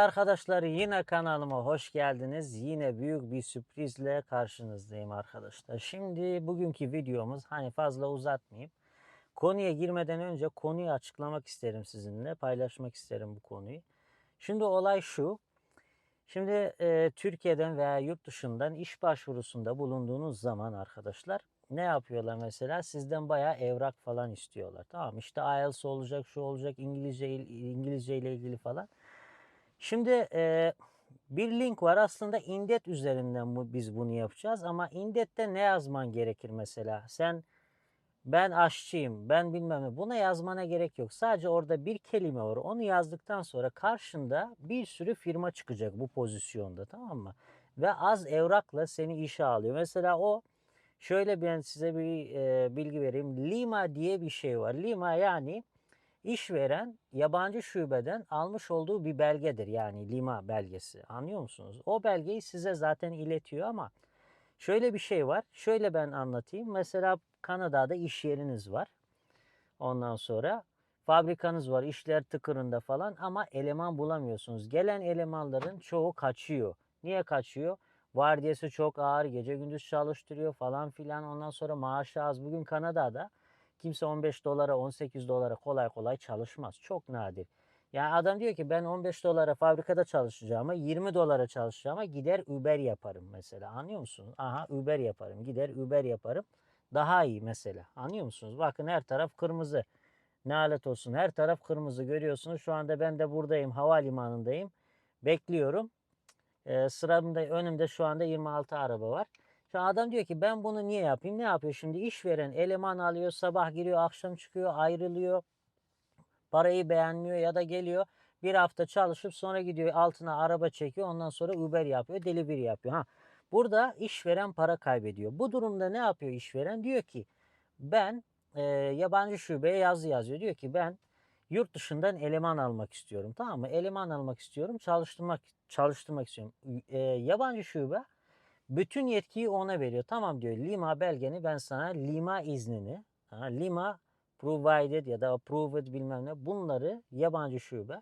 arkadaşlar yine kanalıma hoş geldiniz. Yine büyük bir sürprizle karşınızdayım arkadaşlar. Şimdi bugünkü videomuz hani fazla uzatmayayım. Konuya girmeden önce konuyu açıklamak isterim sizinle. Paylaşmak isterim bu konuyu. Şimdi olay şu. Şimdi e, Türkiye'den veya yurt dışından iş başvurusunda bulunduğunuz zaman arkadaşlar ne yapıyorlar mesela? Sizden bayağı evrak falan istiyorlar. Tamam işte IELTS olacak, şu olacak, İngilizce İngilizce ile ilgili falan. Şimdi e, bir link var aslında Indet üzerinden bu, biz bunu yapacağız ama Indet'te ne yazman gerekir mesela? Sen ben aşçıyım, ben bilmem ne. Buna yazmana gerek yok. Sadece orada bir kelime var. Onu yazdıktan sonra karşında bir sürü firma çıkacak bu pozisyonda tamam mı? Ve az evrakla seni işe alıyor. Mesela o şöyle ben size bir e, bilgi vereyim. Lima diye bir şey var. Lima yani işveren yabancı şubeden almış olduğu bir belgedir. Yani lima belgesi. Anlıyor musunuz? O belgeyi size zaten iletiyor ama şöyle bir şey var. Şöyle ben anlatayım. Mesela Kanada'da iş yeriniz var. Ondan sonra fabrikanız var. işler tıkırında falan ama eleman bulamıyorsunuz. Gelen elemanların çoğu kaçıyor. Niye kaçıyor? Vardiyası çok ağır, gece gündüz çalıştırıyor falan filan. Ondan sonra maaşı az. Bugün Kanada'da kimse 15 dolara 18 dolara kolay kolay çalışmaz. Çok nadir. Yani adam diyor ki ben 15 dolara fabrikada çalışacağıma 20 dolara çalışacağıma gider Uber yaparım mesela. Anlıyor musunuz? Aha Uber yaparım. Gider Uber yaparım. Daha iyi mesela. Anlıyor musunuz? Bakın her taraf kırmızı. Ne alet olsun her taraf kırmızı görüyorsunuz. Şu anda ben de buradayım havalimanındayım. Bekliyorum. Ee, sıramda önümde şu anda 26 araba var. Şu adam diyor ki ben bunu niye yapayım? Ne yapıyor şimdi? İşveren eleman alıyor, sabah giriyor, akşam çıkıyor, ayrılıyor. Parayı beğenmiyor ya da geliyor bir hafta çalışıp sonra gidiyor altına araba çekiyor. Ondan sonra Uber yapıyor, delivery yapıyor. Ha, burada işveren para kaybediyor. Bu durumda ne yapıyor işveren? Diyor ki ben e, yabancı şubeye yazı yazıyor. Diyor ki ben yurt dışından eleman almak istiyorum. Tamam mı? Eleman almak istiyorum. Çalıştırmak çalıştırmak istiyorum. E, yabancı şube bütün yetkiyi ona veriyor. Tamam diyor Lima belgeni ben sana Lima iznini ha, Lima provided ya da approved bilmem ne bunları yabancı şube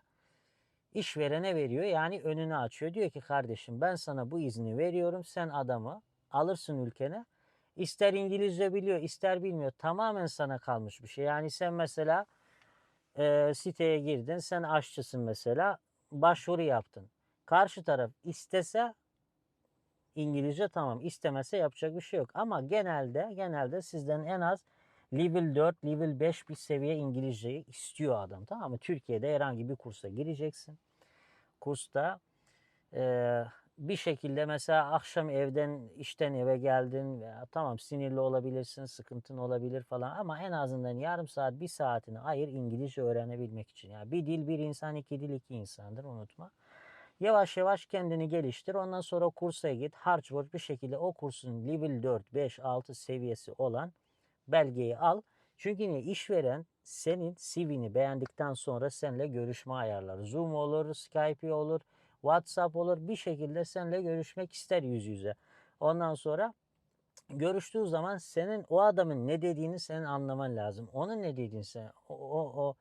işverene veriyor. Yani önünü açıyor. Diyor ki kardeşim ben sana bu izni veriyorum. Sen adamı alırsın ülkene. İster İngilizce biliyor ister bilmiyor. Tamamen sana kalmış bir şey. Yani sen mesela e, siteye girdin. Sen aşçısın mesela. Başvuru yaptın. Karşı taraf istese İngilizce tamam. istemese yapacak bir şey yok. Ama genelde genelde sizden en az level 4, level 5 bir seviye İngilizceyi istiyor adam. Tamam mı? Türkiye'de herhangi bir kursa gireceksin. Kursta e, bir şekilde mesela akşam evden işten eve geldin veya tamam sinirli olabilirsin, sıkıntın olabilir falan ama en azından yarım saat, bir saatini ayır İngilizce öğrenebilmek için. Yani bir dil bir insan, iki dil iki insandır unutma. Yavaş yavaş kendini geliştir. Ondan sonra kursa git. Harç borç bir şekilde o kursun level 4, 5, 6 seviyesi olan belgeyi al. Çünkü niye? işveren senin CV'ni beğendikten sonra seninle görüşme ayarlar. Zoom olur, Skype olur, WhatsApp olur. Bir şekilde seninle görüşmek ister yüz yüze. Ondan sonra görüştüğü zaman senin o adamın ne dediğini senin anlaman lazım. Onun ne dediğini sen, o, o, o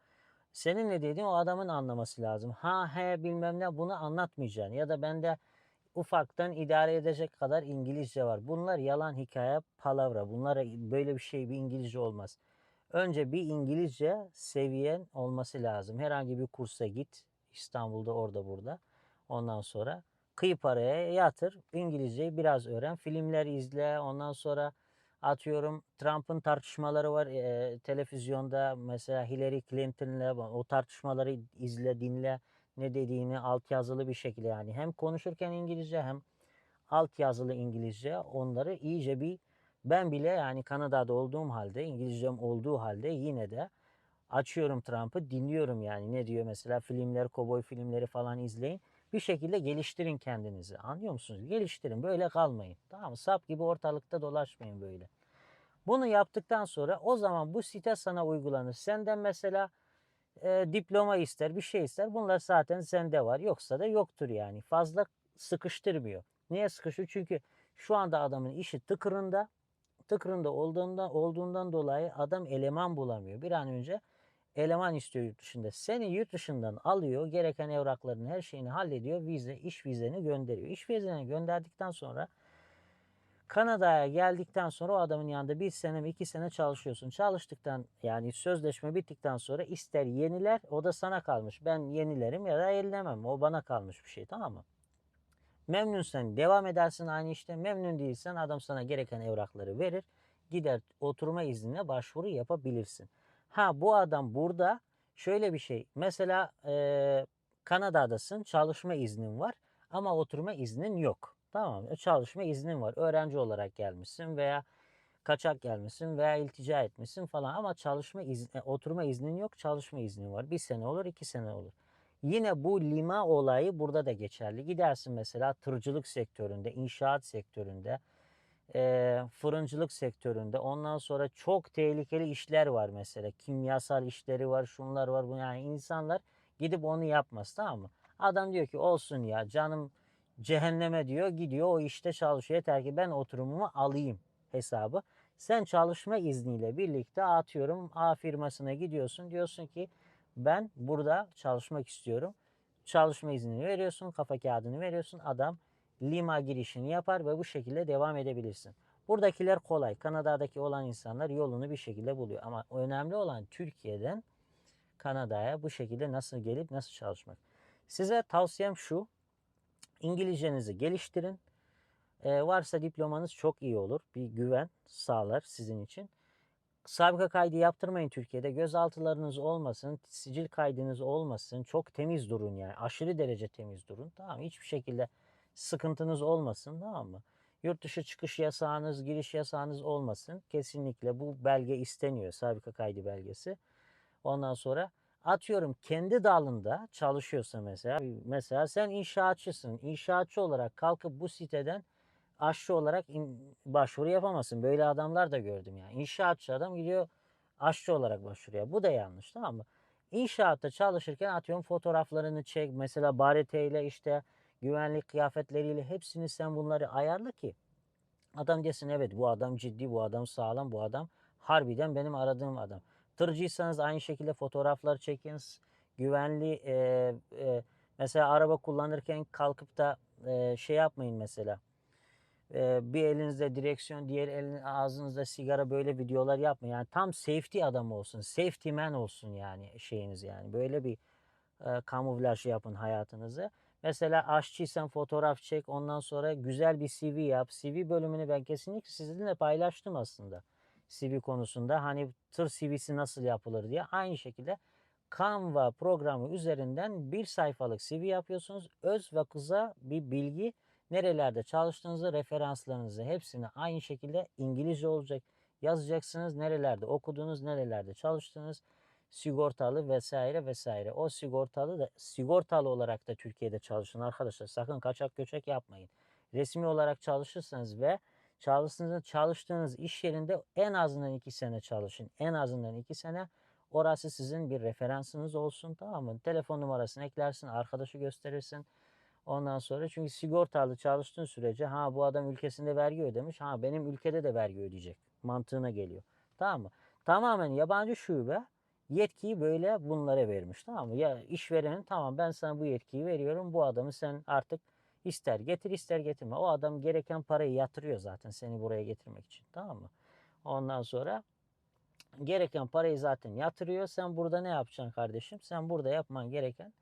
senin ne dediğin o adamın anlaması lazım. Ha he bilmem ne bunu anlatmayacaksın. Ya da bende ufaktan idare edecek kadar İngilizce var. Bunlar yalan hikaye palavra. Bunlara böyle bir şey bir İngilizce olmaz. Önce bir İngilizce seviyen olması lazım. Herhangi bir kursa git. İstanbul'da orada burada. Ondan sonra kıyı paraya yatır. İngilizceyi biraz öğren. Filmler izle. Ondan sonra atıyorum Trump'ın tartışmaları var e, televizyonda mesela Hillary Clinton'la o tartışmaları izle dinle ne dediğini alt yazılı bir şekilde yani. Hem konuşurken İngilizce hem alt yazılı İngilizce. Onları iyice bir ben bile yani Kanada'da olduğum halde İngilizcem olduğu halde yine de açıyorum Trump'ı dinliyorum yani. Ne diyor mesela filmler kovboy filmleri falan izleyin bir şekilde geliştirin kendinizi. Anlıyor musunuz? Geliştirin. Böyle kalmayın. Tamam mı? Sap gibi ortalıkta dolaşmayın böyle. Bunu yaptıktan sonra o zaman bu site sana uygulanır. Senden mesela e, diploma ister, bir şey ister. Bunlar zaten sende var. Yoksa da yoktur yani. Fazla sıkıştırmıyor. Niye sıkışıyor? Çünkü şu anda adamın işi tıkırında. Tıkırında olduğundan, olduğundan dolayı adam eleman bulamıyor. Bir an önce eleman istiyor yurt dışında. Seni yurt dışından alıyor. Gereken evrakların her şeyini hallediyor. Vize, iş vizeni gönderiyor. İş vizeni gönderdikten sonra Kanada'ya geldikten sonra o adamın yanında bir sene mi iki sene çalışıyorsun. Çalıştıktan yani sözleşme bittikten sonra ister yeniler o da sana kalmış. Ben yenilerim ya da yenilemem. O bana kalmış bir şey tamam mı? Memnunsan devam edersin aynı işte. Memnun değilsen adam sana gereken evrakları verir. Gider oturma iznine başvuru yapabilirsin. Ha bu adam burada şöyle bir şey. Mesela e, Kanada'dasın çalışma iznin var ama oturma iznin yok. Tamam mı? Çalışma iznin var. Öğrenci olarak gelmişsin veya kaçak gelmişsin veya iltica etmişsin falan ama çalışma izni, oturma iznin yok, çalışma iznin var. Bir sene olur, iki sene olur. Yine bu lima olayı burada da geçerli. Gidersin mesela tırcılık sektöründe, inşaat sektöründe, e, fırıncılık sektöründe. Ondan sonra çok tehlikeli işler var mesela. Kimyasal işleri var, şunlar var. Bu yani insanlar gidip onu yapmaz tamam mı? Adam diyor ki olsun ya canım cehenneme diyor gidiyor o işte çalışıyor. Yeter ki ben oturumumu alayım hesabı. Sen çalışma izniyle birlikte atıyorum A firmasına gidiyorsun. Diyorsun ki ben burada çalışmak istiyorum. Çalışma iznini veriyorsun, kafa kağıdını veriyorsun. Adam Lima girişini yapar ve bu şekilde devam edebilirsin. Buradakiler kolay. Kanada'daki olan insanlar yolunu bir şekilde buluyor. Ama önemli olan Türkiye'den Kanada'ya bu şekilde nasıl gelip nasıl çalışmak. Size tavsiyem şu. İngilizcenizi geliştirin. Ee, varsa diplomanız çok iyi olur. Bir güven sağlar sizin için. Sabıka kaydı yaptırmayın Türkiye'de. Gözaltılarınız olmasın, sicil kaydınız olmasın. Çok temiz durun yani. Aşırı derece temiz durun. Tamam? Hiçbir şekilde sıkıntınız olmasın tamam mı? Yurt dışı çıkış yasağınız, giriş yasağınız olmasın. Kesinlikle bu belge isteniyor. Sabıka kaydı belgesi. Ondan sonra atıyorum kendi dalında çalışıyorsa mesela mesela sen inşaatçısın. İnşaatçı olarak kalkıp bu siteden aşçı olarak in- başvuru yapamazsın. Böyle adamlar da gördüm yani. İnşaatçı adam gidiyor aşçı olarak başvuruyor. Bu da yanlış tamam mı? İnşaatta çalışırken atıyorum fotoğraflarını çek. Mesela bareteyle işte güvenlik kıyafetleriyle hepsini sen bunları ayarla ki adam desin evet bu adam ciddi, bu adam sağlam, bu adam harbiden benim aradığım adam. Tırcıysanız aynı şekilde fotoğraflar çekin. Güvenli e, e, mesela araba kullanırken kalkıp da e, şey yapmayın mesela. E, bir elinizde direksiyon, diğer elin ağzınızda sigara böyle videolar yapmayın. Yani tam safety adam olsun, safety man olsun yani şeyiniz yani. Böyle bir e, kamuflaj yapın hayatınızı. Mesela aşçıysan fotoğraf çek ondan sonra güzel bir CV yap. CV bölümünü ben kesinlikle sizinle paylaştım aslında. CV konusunda hani tır CV'si nasıl yapılır diye aynı şekilde Canva programı üzerinden bir sayfalık CV yapıyorsunuz. Öz ve kısa bir bilgi nerelerde çalıştığınızı, referanslarınızı hepsini aynı şekilde İngilizce olacak. Yazacaksınız nerelerde okudunuz, nerelerde çalıştınız, sigortalı vesaire vesaire. O sigortalı da sigortalı olarak da Türkiye'de çalışın arkadaşlar. Sakın kaçak göçek yapmayın. Resmi olarak çalışırsanız ve çalıştığınız, çalıştığınız iş yerinde en azından iki sene çalışın. En azından iki sene. Orası sizin bir referansınız olsun tamam mı? Telefon numarasını eklersin, arkadaşı gösterirsin. Ondan sonra çünkü sigortalı çalıştığın sürece ha bu adam ülkesinde vergi ödemiş. Ha benim ülkede de vergi ödeyecek mantığına geliyor. Tamam mı? Tamamen yabancı şube yetkiyi böyle bunlara vermiş. Tamam mı? Ya işverenin tamam ben sana bu yetkiyi veriyorum. Bu adamı sen artık ister getir ister getirme. O adam gereken parayı yatırıyor zaten seni buraya getirmek için. Tamam mı? Ondan sonra gereken parayı zaten yatırıyor. Sen burada ne yapacaksın kardeşim? Sen burada yapman gereken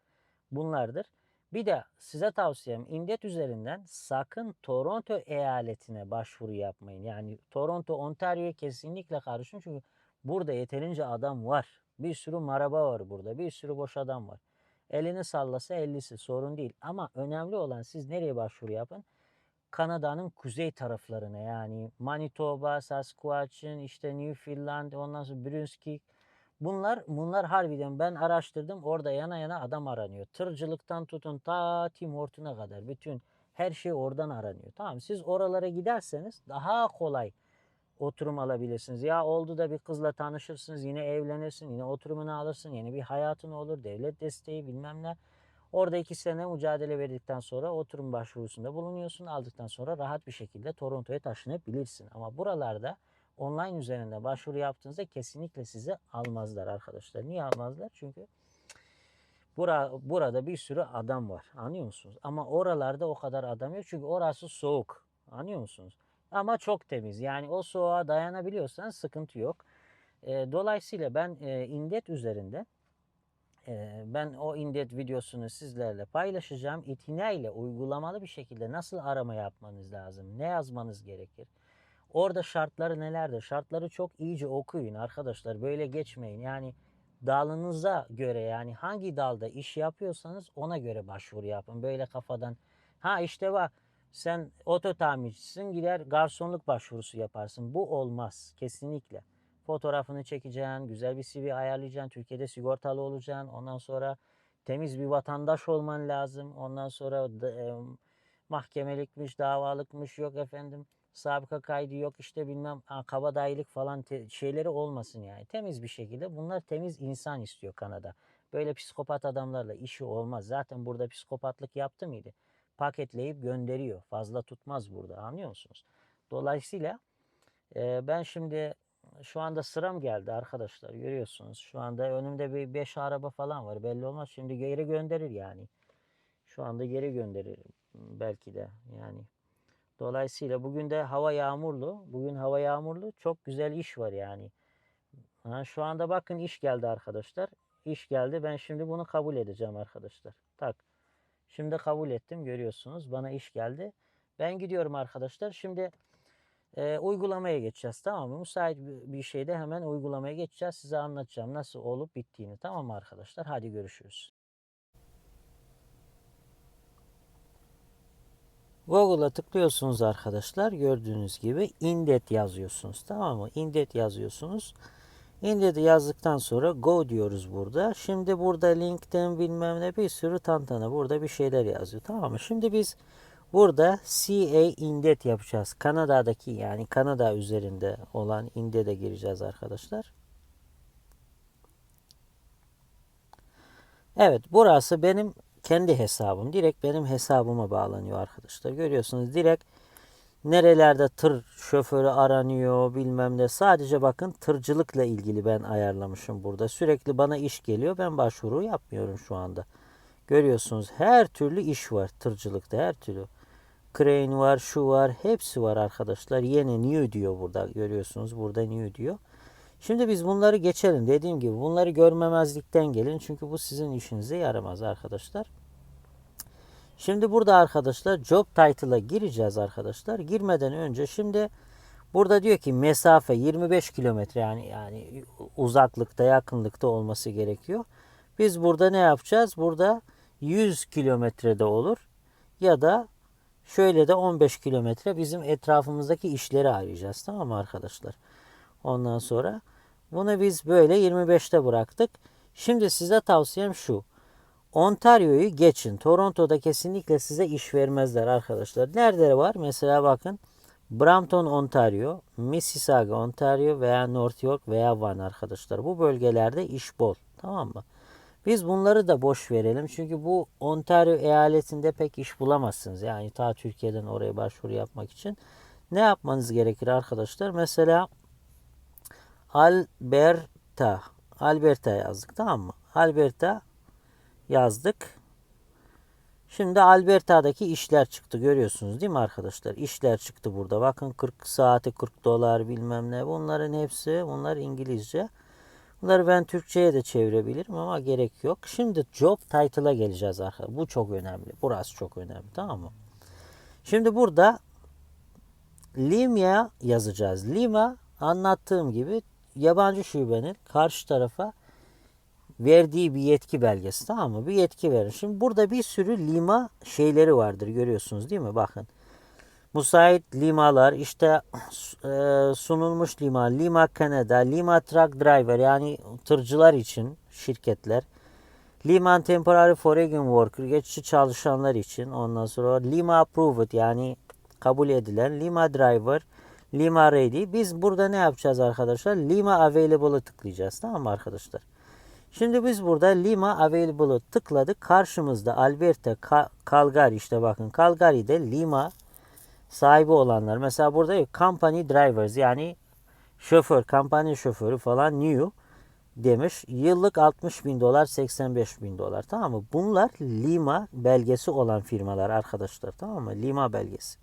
bunlardır. Bir de size tavsiyem indet üzerinden sakın Toronto eyaletine başvuru yapmayın. Yani Toronto, Ontario'ya kesinlikle karışın çünkü burada yeterince adam var. Bir sürü maraba var burada. Bir sürü boş adam var. Elini sallasa ellisi sorun değil. Ama önemli olan siz nereye başvuru yapın? Kanada'nın kuzey taraflarına yani Manitoba, Saskatchewan, işte Newfoundland, ondan sonra Brunswick. Bunlar bunlar harbiden ben araştırdım. Orada yana yana adam aranıyor. Tırcılıktan tutun ta Tim Horton'a kadar bütün her şey oradan aranıyor. Tamam siz oralara giderseniz daha kolay oturum alabilirsiniz. Ya oldu da bir kızla tanışırsınız, yine evlenirsin, yine oturumunu alırsın, yeni bir hayatın olur, devlet desteği bilmem ne. Orada iki sene mücadele verdikten sonra oturum başvurusunda bulunuyorsun. Aldıktan sonra rahat bir şekilde Toronto'ya taşınabilirsin. Ama buralarda online üzerinde başvuru yaptığınızda kesinlikle sizi almazlar arkadaşlar. Niye almazlar? Çünkü bura, burada bir sürü adam var. Anlıyor musunuz? Ama oralarda o kadar adam yok. Çünkü orası soğuk. Anlıyor musunuz? Ama çok temiz. Yani o soğuğa dayanabiliyorsanız sıkıntı yok. E, dolayısıyla ben e, indet üzerinde e, ben o indet videosunu sizlerle paylaşacağım. İtina ile uygulamalı bir şekilde nasıl arama yapmanız lazım? Ne yazmanız gerekir? Orada şartları nelerdir? Şartları çok iyice okuyun arkadaşlar. Böyle geçmeyin. Yani dalınıza göre yani hangi dalda iş yapıyorsanız ona göre başvuru yapın. Böyle kafadan ha işte bak sen oto tamircisin gider garsonluk başvurusu yaparsın. Bu olmaz kesinlikle. Fotoğrafını çekeceksin, güzel bir CV ayarlayacaksın, Türkiye'de sigortalı olacaksın. Ondan sonra temiz bir vatandaş olman lazım. Ondan sonra e, mahkemelikmiş, davalıkmış yok efendim. Sabıka kaydı yok işte bilmem kabadayılık falan te- şeyleri olmasın yani. Temiz bir şekilde bunlar temiz insan istiyor Kanada. Böyle psikopat adamlarla işi olmaz. Zaten burada psikopatlık yaptı mıydı? Paketleyip gönderiyor. Fazla tutmaz burada anlıyor musunuz? Dolayısıyla e, ben şimdi şu anda sıram geldi arkadaşlar görüyorsunuz. Şu anda önümde bir 5 araba falan var belli olmaz. Şimdi geri gönderir yani. Şu anda geri gönderir belki de yani. Dolayısıyla bugün de hava yağmurlu. Bugün hava yağmurlu. Çok güzel iş var yani. Ha, şu anda bakın iş geldi arkadaşlar. İş geldi. Ben şimdi bunu kabul edeceğim arkadaşlar. Tak. Şimdi kabul ettim. Görüyorsunuz. Bana iş geldi. Ben gidiyorum arkadaşlar. Şimdi e, uygulamaya geçeceğiz. Tamam mı? Müsait bir şeyde hemen uygulamaya geçeceğiz. Size anlatacağım nasıl olup bittiğini. Tamam mı arkadaşlar? Hadi görüşürüz. Google'a tıklıyorsunuz arkadaşlar. Gördüğünüz gibi indet yazıyorsunuz. Tamam mı? Indet yazıyorsunuz. Indet'i yazdıktan sonra go diyoruz burada. Şimdi burada LinkedIn bilmem ne bir sürü tantana burada bir şeyler yazıyor. Tamam mı? Şimdi biz burada CA indet yapacağız. Kanada'daki yani Kanada üzerinde olan indet'e gireceğiz arkadaşlar. Evet burası benim kendi hesabım. Direkt benim hesabıma bağlanıyor arkadaşlar. Görüyorsunuz direkt nerelerde tır şoförü aranıyor bilmem ne. Sadece bakın tırcılıkla ilgili ben ayarlamışım burada. Sürekli bana iş geliyor. Ben başvuru yapmıyorum şu anda. Görüyorsunuz her türlü iş var tırcılıkta her türlü. Crane var, şu var, hepsi var arkadaşlar. Yeni new diyor burada. Görüyorsunuz burada new diyor. Şimdi biz bunları geçelim. Dediğim gibi bunları görmemezlikten gelin. Çünkü bu sizin işinize yaramaz arkadaşlar. Şimdi burada arkadaşlar job title'a gireceğiz arkadaşlar. Girmeden önce şimdi burada diyor ki mesafe 25 kilometre yani yani uzaklıkta yakınlıkta olması gerekiyor. Biz burada ne yapacağız? Burada 100 kilometrede olur ya da şöyle de 15 kilometre bizim etrafımızdaki işleri arayacağız. Tamam mı arkadaşlar? Ondan sonra bunu biz böyle 25'te bıraktık. Şimdi size tavsiyem şu. Ontario'yu geçin. Toronto'da kesinlikle size iş vermezler arkadaşlar. Nerede var? Mesela bakın Brampton, Ontario, Mississauga, Ontario veya North York veya Van arkadaşlar. Bu bölgelerde iş bol. Tamam mı? Biz bunları da boş verelim. Çünkü bu Ontario eyaletinde pek iş bulamazsınız. Yani ta Türkiye'den oraya başvuru yapmak için. Ne yapmanız gerekir arkadaşlar? Mesela Alberta. Alberta yazdık tamam mı? Alberta yazdık. Şimdi Alberta'daki işler çıktı görüyorsunuz değil mi arkadaşlar? İşler çıktı burada. Bakın 40 saati 40 dolar bilmem ne. Bunların hepsi bunlar İngilizce. Bunları ben Türkçe'ye de çevirebilirim ama gerek yok. Şimdi job title'a geleceğiz arkadaşlar. Bu çok önemli. Burası çok önemli tamam mı? Şimdi burada Lima yazacağız. Lima anlattığım gibi yabancı şubenin karşı tarafa verdiği bir yetki belgesi tamam mı? Bir yetki verin. Şimdi burada bir sürü lima şeyleri vardır görüyorsunuz değil mi? Bakın. Müsait limalar işte e, sunulmuş lima, Lima Canada, Lima Truck Driver yani tırcılar için şirketler. Lima Temporary Foreign Worker geçici çalışanlar için. Ondan sonra Lima Approved yani kabul edilen Lima Driver, Lima Ready. Biz burada ne yapacağız arkadaşlar? Lima Available'ı tıklayacağız tamam mı arkadaşlar? Şimdi biz burada Lima Available'ı tıkladık. Karşımızda Alberta, Calgary işte bakın Calgary'de Lima sahibi olanlar. Mesela burada Company Drivers yani şoför, kampanya şoförü falan new demiş. Yıllık 60 bin dolar, 85 bin dolar. Tamam mı? Bunlar Lima belgesi olan firmalar arkadaşlar. Tamam mı? Lima belgesi.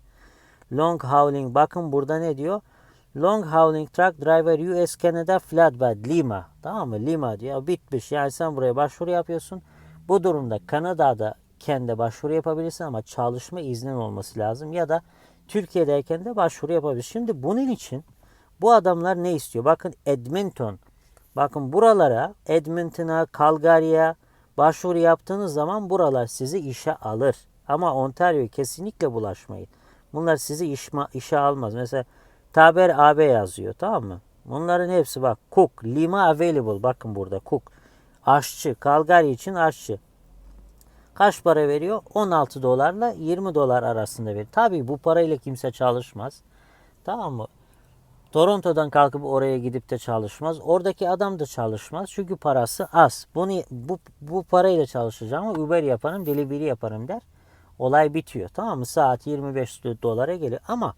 Long hauling bakın burada ne diyor? Long hauling truck driver US Canada flatbed Lima. Tamam mı? Lima diyor. Bitmiş. Yani sen buraya başvuru yapıyorsun. Bu durumda Kanada'da kendi başvuru yapabilirsin ama çalışma iznin olması lazım ya da Türkiye'deyken de başvuru yapabilirsin. Şimdi bunun için bu adamlar ne istiyor? Bakın Edmonton. Bakın buralara Edmonton'a, Calgary'e başvuru yaptığınız zaman buralar sizi işe alır. Ama Ontario kesinlikle bulaşmayın. Bunlar sizi işe almaz. Mesela Taber AB yazıyor tamam mı? Bunların hepsi bak cook, lima available bakın burada cook. Aşçı, Calgary için aşçı. Kaç para veriyor? 16 dolarla 20 dolar arasında veriyor. Tabii bu parayla kimse çalışmaz. Tamam mı? Toronto'dan kalkıp oraya gidip de çalışmaz. Oradaki adam da çalışmaz. Çünkü parası az. Bunu bu, bu parayla çalışacağım Uber yaparım, delivery yaparım der. Olay bitiyor. Tamam mı? Saat 25 dolara geliyor. Ama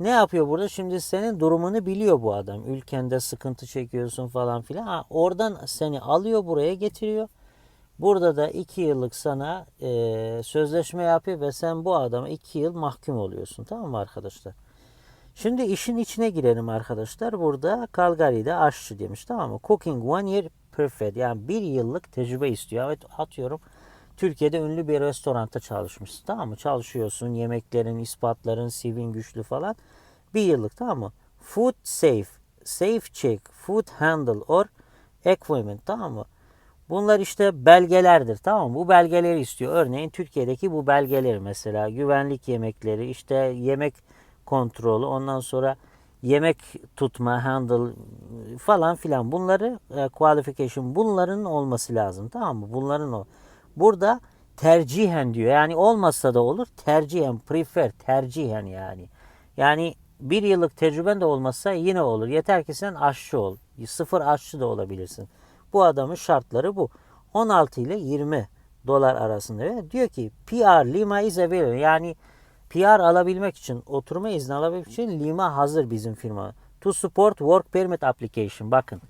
ne yapıyor burada? Şimdi senin durumunu biliyor bu adam. Ülkende sıkıntı çekiyorsun falan filan. Ha, oradan seni alıyor buraya getiriyor. Burada da 2 yıllık sana e, sözleşme yapıyor ve sen bu adama 2 yıl mahkum oluyorsun. Tamam mı arkadaşlar? Şimdi işin içine girelim arkadaşlar. Burada Calgary'de aşçı demiş tamam mı? Cooking one year perfect. Yani bir yıllık tecrübe istiyor. Evet atıyorum. Türkiye'de ünlü bir restoranda çalışmışsın. Tamam mı? Çalışıyorsun. Yemeklerin, ispatların, CV'in güçlü falan. Bir yıllık tamam mı? Food safe. Safe check. Food handle or equipment. Tamam mı? Bunlar işte belgelerdir tamam mı? Bu belgeleri istiyor. Örneğin Türkiye'deki bu belgeleri mesela güvenlik yemekleri, işte yemek kontrolü, ondan sonra yemek tutma, handle falan filan bunları e, qualification bunların olması lazım tamam mı? Bunların o. Burada tercihen diyor. Yani olmazsa da olur. Tercihen, prefer, tercihen yani. Yani bir yıllık tecrüben de olmazsa yine olur. Yeter ki sen aşçı ol. Sıfır aşçı da olabilirsin. Bu adamın şartları bu. 16 ile 20 dolar arasında. Diyor ki PR Lima is available. Yani PR alabilmek için, oturma izni alabilmek için Lima hazır bizim firma. To support work permit application. Bakın.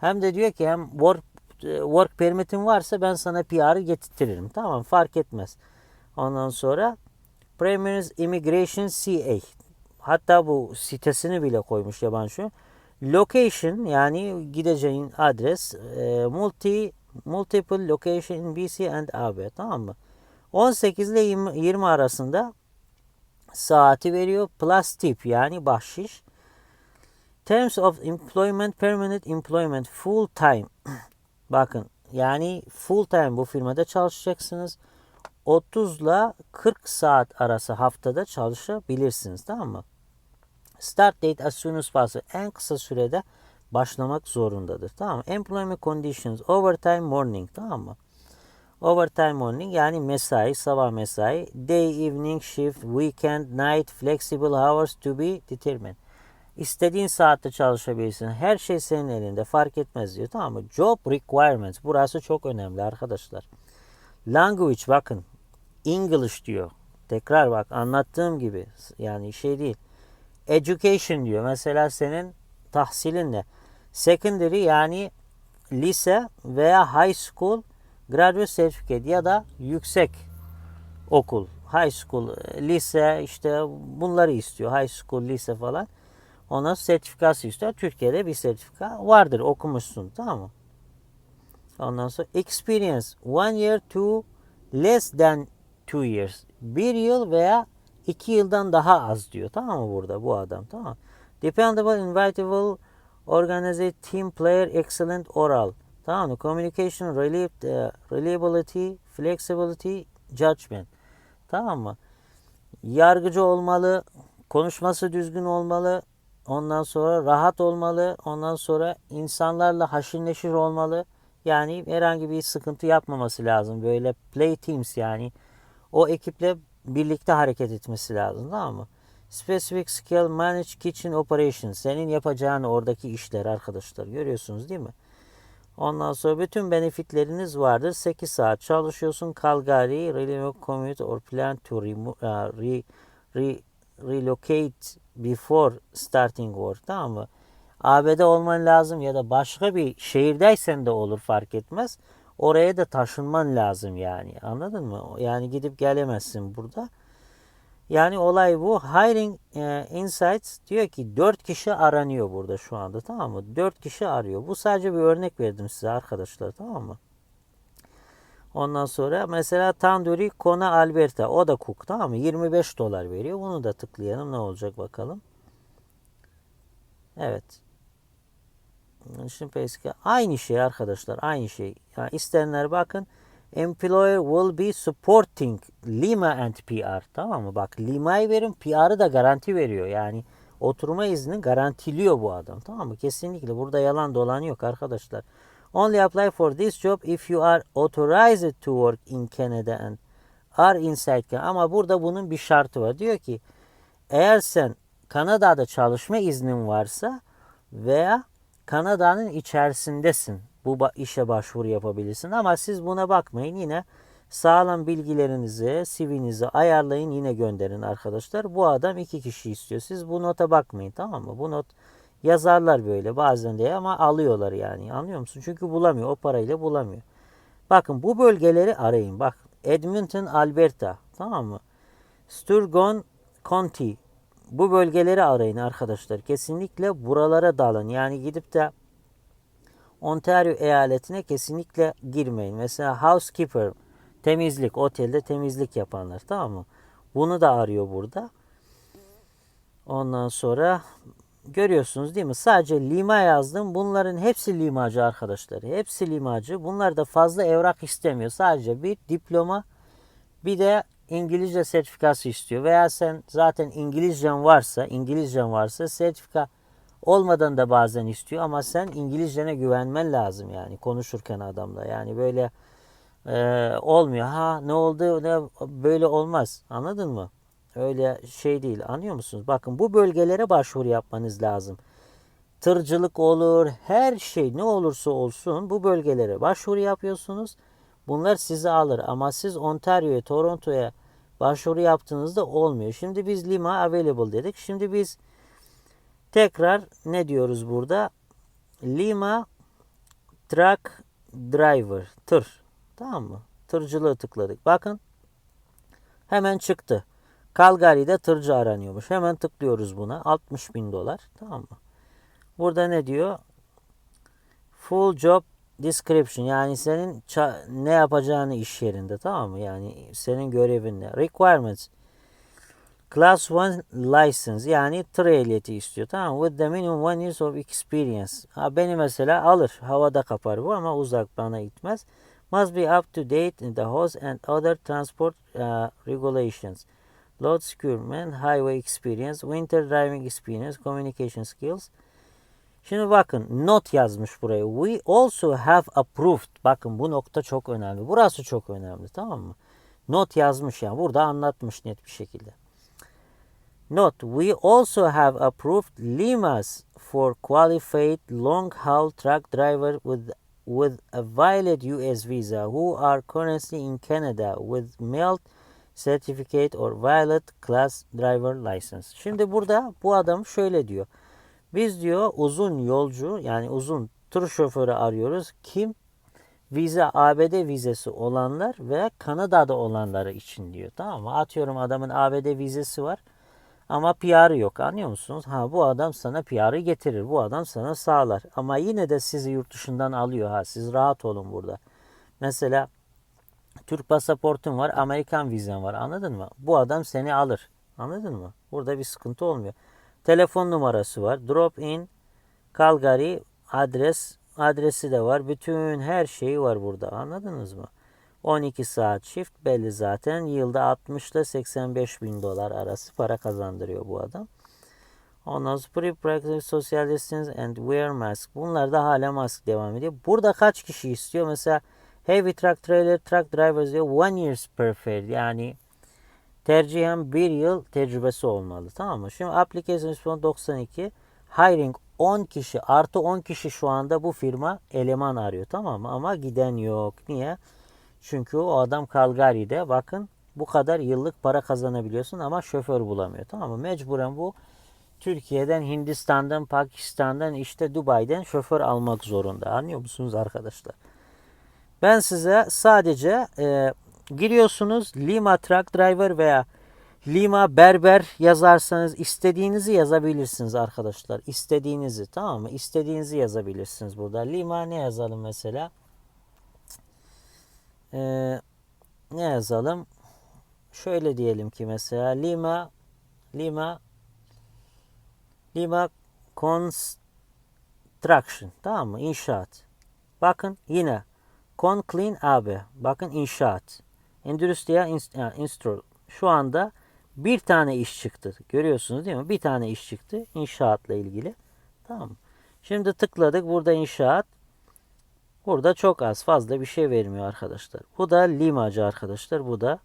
Hem de diyor ki hem work work permit'in varsa ben sana PR'ı getirtirim. Tamam fark etmez. Ondan sonra Premier's Immigration CA. Hatta bu sitesini bile koymuş yabancı. Location yani gideceğin adres e, multi multiple location in BC and AB tamam mı? 18 ile 20, 20 arasında saati veriyor. Plus tip yani bahşiş. Terms of employment, permanent employment, full time. Bakın yani full time bu firmada çalışacaksınız. 30 ile 40 saat arası haftada çalışabilirsiniz tamam mı? Start date as soon as possible. En kısa sürede başlamak zorundadır. Tamam mı? Employment conditions, overtime morning. Tamam mı? Overtime morning yani mesai, sabah mesai. Day, evening shift, weekend, night, flexible hours to be determined. İstediğin saatte çalışabilirsin. Her şey senin elinde fark etmez diyor. Tamam mı? Job requirements. Burası çok önemli arkadaşlar. Language bakın. English diyor. Tekrar bak anlattığım gibi. Yani şey değil. Education diyor. Mesela senin tahsilin ne? Secondary yani lise veya high school graduate certificate ya da yüksek okul. High school, lise işte bunları istiyor. High school, lise falan. Ona sertifikası istiyor. Türkiye'de bir sertifika vardır. Okumuşsun. Tamam mı? Ondan sonra experience. One year to less than two years. Bir yıl veya iki yıldan daha az diyor. Tamam mı burada bu adam? Tamam Dependable, invitable, organized, team player, excellent, oral. Tamam mı? Communication, reliability, flexibility, judgment. Tamam mı? Yargıcı olmalı, konuşması düzgün olmalı, ondan sonra rahat olmalı, ondan sonra insanlarla haşir neşir olmalı. Yani herhangi bir sıkıntı yapmaması lazım. Böyle play teams yani o ekiple birlikte hareket etmesi lazım tamam mı? Specific skill manage kitchen operations. Senin yapacağın oradaki işler arkadaşlar. Görüyorsunuz değil mi? Ondan sonra bütün benefitleriniz vardır. 8 saat çalışıyorsun. Calgary, remote commute or plan to uh, re, re, relocate before starting work. Tamam mı? ABD olman lazım ya da başka bir şehirdeysen de olur fark etmez. Oraya da taşınman lazım yani. Anladın mı? Yani gidip gelemezsin burada. Yani olay bu. Hiring e, Insights diyor ki 4 kişi aranıyor burada şu anda tamam mı? 4 kişi arıyor. Bu sadece bir örnek verdim size arkadaşlar tamam mı? Ondan sonra mesela Tandoori Kona Alberta o da cook tamam mı? 25 dolar veriyor. Bunu da tıklayalım ne olacak bakalım. Evet. Şimdi eski aynı şey arkadaşlar aynı şey. Yani isteyenler bakın. Employer will be supporting Lima and PR. Tamam mı? Bak Lima'yı verin PR'ı da garanti veriyor. Yani oturma izni garantiliyor bu adam. Tamam mı? Kesinlikle burada yalan dolan yok arkadaşlar. Only apply for this job if you are authorized to work in Canada and are inside Canada. Ama burada bunun bir şartı var. Diyor ki eğer sen Kanada'da çalışma iznin varsa veya Kanada'nın içerisindesin. Bu işe başvuru yapabilirsin ama siz buna bakmayın. Yine sağlam bilgilerinizi, CV'nizi ayarlayın yine gönderin arkadaşlar. Bu adam iki kişi istiyor. Siz bu nota bakmayın tamam mı? Bu not yazarlar böyle bazen de ama alıyorlar yani anlıyor musun? Çünkü bulamıyor o parayla bulamıyor. Bakın bu bölgeleri arayın. Bak Edmonton, Alberta tamam mı? Sturgeon County bu bölgeleri arayın arkadaşlar. Kesinlikle buralara dalın. Yani gidip de Ontario eyaletine kesinlikle girmeyin. Mesela housekeeper, temizlik, otelde temizlik yapanlar tamam mı? Bunu da arıyor burada. Ondan sonra görüyorsunuz değil mi? Sadece lima yazdım. Bunların hepsi limacı arkadaşlar. Hepsi limacı. Bunlar da fazla evrak istemiyor. Sadece bir diploma bir de İngilizce sertifikası istiyor. Veya sen zaten İngilizcen varsa, İngilizcen varsa sertifika olmadan da bazen istiyor ama sen İngilizcene güvenmen lazım yani konuşurken adamla. Yani böyle e, olmuyor. Ha ne oldu ne böyle olmaz. Anladın mı? Öyle şey değil. Anlıyor musunuz? Bakın bu bölgelere başvuru yapmanız lazım. Tırcılık olur, her şey ne olursa olsun bu bölgelere başvuru yapıyorsunuz. Bunlar sizi alır ama siz Ontario'ya, Toronto'ya başvuru yaptığınızda olmuyor. Şimdi biz Lima available dedik. Şimdi biz tekrar ne diyoruz burada? Lima truck driver, tır. Tamam mı? Tırcılığı tıkladık. Bakın hemen çıktı. Calgary'de tırcı aranıyormuş. Hemen tıklıyoruz buna. 60 bin dolar. Tamam mı? Burada ne diyor? Full job description yani senin ne yapacağını iş yerinde tamam mı? Yani senin görevin ne? Requirements Class 1 license yani tır ehliyeti istiyor tamam mı? With the minimum one years of experience. Ha, beni mesela alır. Havada kapar bu ama uzak bana gitmez. Must be up to date in the host and other transport uh, regulations. Load securement, highway experience, winter driving experience, communication skills. Şimdi bakın not yazmış buraya. We also have approved. Bakın bu nokta çok önemli. Burası çok önemli tamam mı? Not yazmış yani. Burada anlatmış net bir şekilde. Note, we also have approved Limas for qualified long-haul truck driver with with a valid US visa who are currently in Canada with mailed certificate or valid class driver license. Şimdi burada bu adam şöyle diyor. Biz diyor uzun yolcu yani uzun tır şoförü arıyoruz. Kim? Vize ABD vizesi olanlar ve Kanada'da olanları için diyor. Tamam mı? Atıyorum adamın ABD vizesi var. Ama PR'ı yok anlıyor musunuz? Ha bu adam sana PR'ı getirir. Bu adam sana sağlar. Ama yine de sizi yurt dışından alıyor ha. Siz rahat olun burada. Mesela Türk pasaportun var, Amerikan vizen var. Anladın mı? Bu adam seni alır. Anladın mı? Burada bir sıkıntı olmuyor. Telefon numarası var. Drop in Calgary adres adresi de var. Bütün her şeyi var burada. Anladınız mı? 12 saat shift belli zaten. Yılda 60 ile 85 bin dolar arası para kazandırıyor bu adam. Ondan sonra pre-practice social distance and wear mask. Bunlar da hala mask devam ediyor. Burada kaç kişi istiyor? Mesela heavy truck trailer truck drivers diyor one years preferred. Yani tercihen bir yıl tecrübesi olmalı. Tamam mı? Şimdi application response 92 hiring 10 kişi artı 10 kişi şu anda bu firma eleman arıyor. Tamam mı? Ama giden yok. Niye? Çünkü o adam Calgary'de bakın bu kadar yıllık para kazanabiliyorsun ama şoför bulamıyor. Tamam mı? Mecburen bu Türkiye'den, Hindistan'dan, Pakistan'dan, işte Dubai'den şoför almak zorunda. Anlıyor musunuz arkadaşlar? Ben size sadece e, giriyorsunuz Lima Truck Driver veya Lima Berber yazarsanız istediğinizi yazabilirsiniz arkadaşlar. İstediğinizi tamam mı? İstediğinizi yazabilirsiniz burada. Lima ne yazalım mesela? Ee, ne yazalım? Şöyle diyelim ki mesela Lima Lima Lima Construction tamam mı? İnşaat. Bakın yine Conclean AB. Bakın inşaat. Endüstriyel inst- yani instru. Şu anda bir tane iş çıktı. Görüyorsunuz değil mi? Bir tane iş çıktı inşaatla ilgili. Tamam? Şimdi tıkladık. Burada inşaat. Burada çok az fazla bir şey vermiyor arkadaşlar. Bu da limacı arkadaşlar. Bu da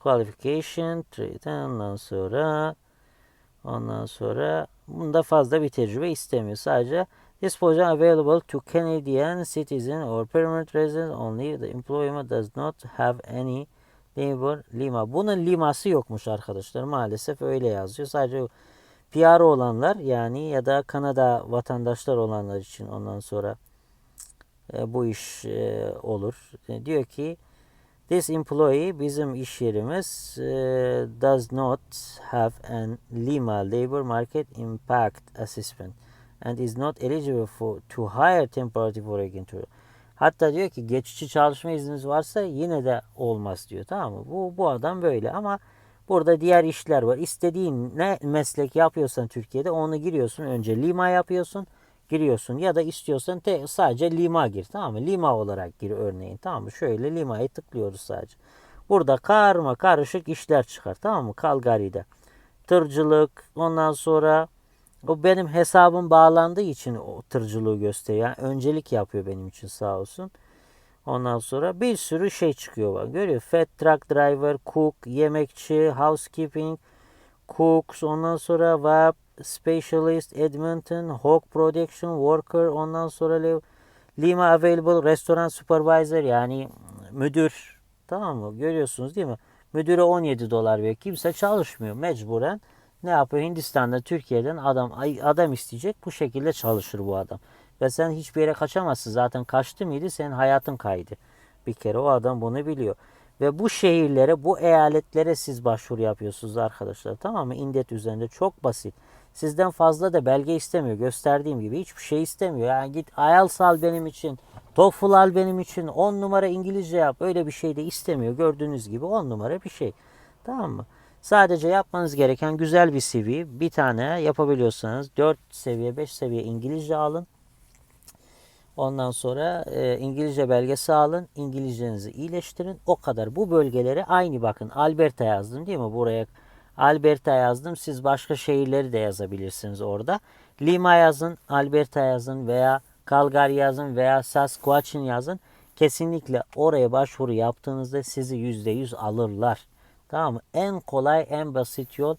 qualification, trade ondan sonra ondan sonra bunda fazla bir tecrübe istemiyor. Sadece this position available to Canadian citizen or permanent resident only. The employment does not have any labor lima. Bunun liması yokmuş arkadaşlar. Maalesef öyle yazıyor. Sadece PR olanlar yani ya da Kanada vatandaşlar olanlar için ondan sonra e, bu iş e, olur. E, diyor ki This employee bizim iş yerimiz e, does not have an Lima labor market impact assessment and is not eligible for to hire temporary foreign tour. Hatta diyor ki geçici çalışma izniniz varsa yine de olmaz diyor. Tamam mı? Bu bu adam böyle ama burada diğer işler var. İstediğin ne meslek yapıyorsan Türkiye'de onu giriyorsun. Önce Lima yapıyorsun giriyorsun ya da istiyorsan te, sadece lima gir tamam mı? Lima olarak gir örneğin tamam mı? Şöyle lima'yı tıklıyoruz sadece. Burada karma karışık işler çıkar tamam mı? Calgary'de. Tırcılık ondan sonra o benim hesabım bağlandığı için o tırcılığı gösteriyor. Yani öncelik yapıyor benim için sağ olsun. Ondan sonra bir sürü şey çıkıyor bak. Görüyor. Fed truck driver, cook, yemekçi, housekeeping, cooks, ondan sonra web specialist, Edmonton, Hawk production worker, ondan sonra Lima available restaurant supervisor yani müdür. Tamam mı? Görüyorsunuz değil mi? Müdüre 17 dolar veriyor. Kimse çalışmıyor mecburen. Ne yapıyor? Hindistan'da, Türkiye'den adam adam isteyecek. Bu şekilde çalışır bu adam. Ve sen hiçbir yere kaçamazsın. Zaten kaçtı mıydı senin hayatın kaydı. Bir kere o adam bunu biliyor. Ve bu şehirlere, bu eyaletlere siz başvuru yapıyorsunuz arkadaşlar. Tamam mı? İndet üzerinde çok basit. Sizden fazla da belge istemiyor. Gösterdiğim gibi hiçbir şey istemiyor. Yani git IELTS al benim için, TOEFL al benim için, 10 numara İngilizce yap. Öyle bir şey de istemiyor. Gördüğünüz gibi 10 numara bir şey. Tamam mı? Sadece yapmanız gereken güzel bir CV. Bir tane yapabiliyorsanız 4 seviye, 5 seviye İngilizce alın. Ondan sonra e, İngilizce belgesi alın. İngilizcenizi iyileştirin. O kadar. Bu bölgelere aynı bakın. Alberta yazdım değil mi? Buraya Alberta yazdım. Siz başka şehirleri de yazabilirsiniz orada. Lima yazın, Alberta yazın veya Calgary yazın veya Saskatchewan yazın. Kesinlikle oraya başvuru yaptığınızda sizi %100 alırlar. Tamam mı? En kolay, en basit yol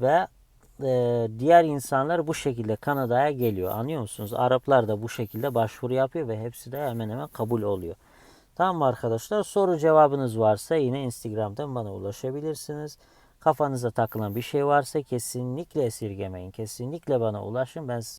ve e, diğer insanlar bu şekilde Kanada'ya geliyor. Anlıyor musunuz? Araplar da bu şekilde başvuru yapıyor ve hepsi de hemen hemen kabul oluyor. Tamam mı arkadaşlar? Soru cevabınız varsa yine Instagram'dan bana ulaşabilirsiniz. Kafanıza takılan bir şey varsa kesinlikle esirgemeyin. Kesinlikle bana ulaşın. Ben